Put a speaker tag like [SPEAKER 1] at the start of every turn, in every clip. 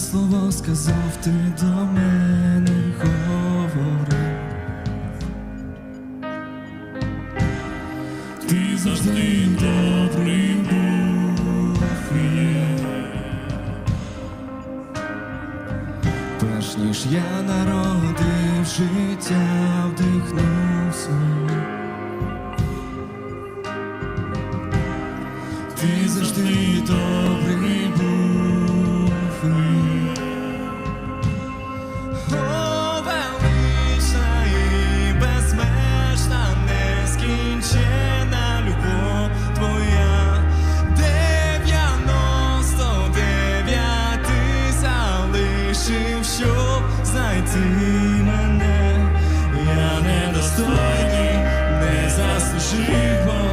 [SPEAKER 1] слово сказав ти до мене говори.
[SPEAKER 2] Ти завжди добрим був і є.
[SPEAKER 1] Перш ніж я народив життя, вдихнув сон.
[SPEAKER 2] Ти завжди добрий.
[SPEAKER 1] знайти мене, я не недостойний, не заслужив.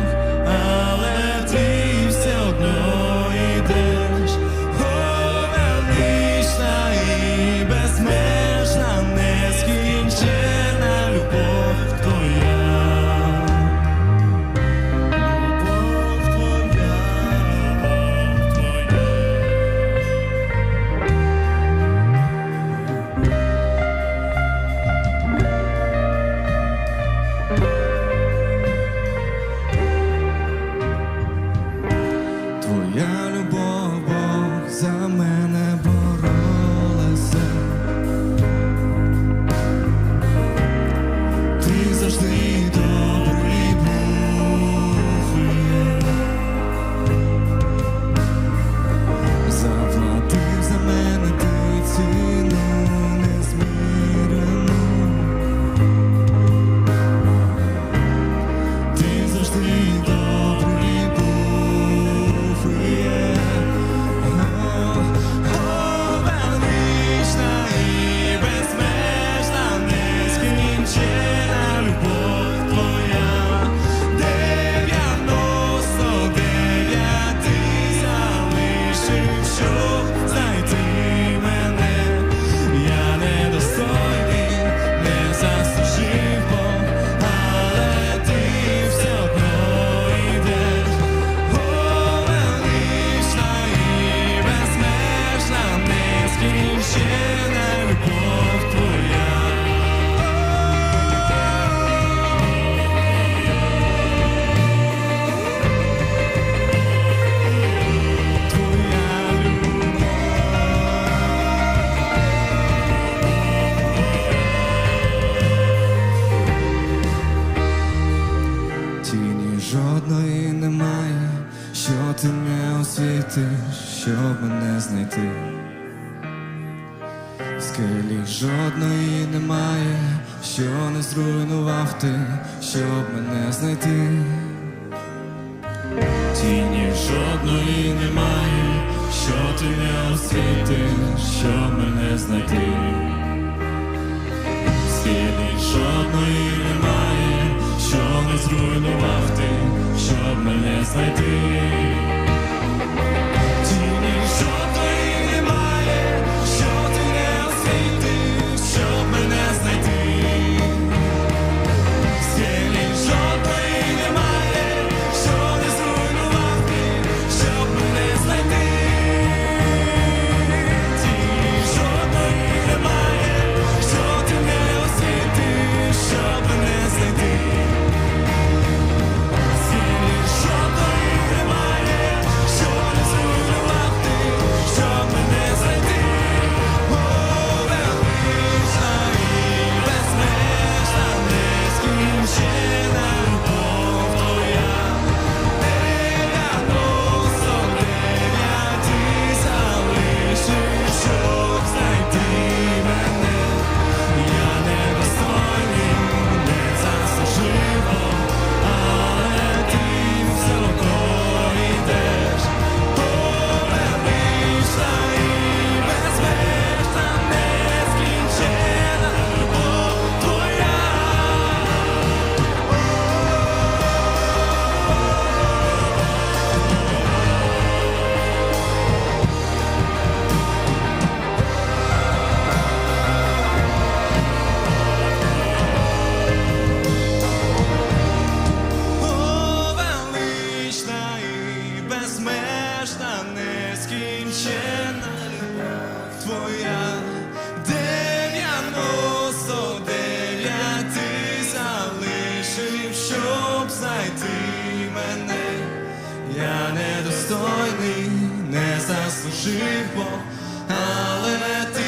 [SPEAKER 1] світи, щоб мене знайти. Скелі жодної немає, що не зруйнував ти, щоб мене знайти.
[SPEAKER 2] Тіні жодної немає, що ти не освітив, щоб мене знайти.
[SPEAKER 1] Скелі жодної немає, що не зруйнував ти, щоб мене знайти. Недостойний, не заслужив Бог, але ти.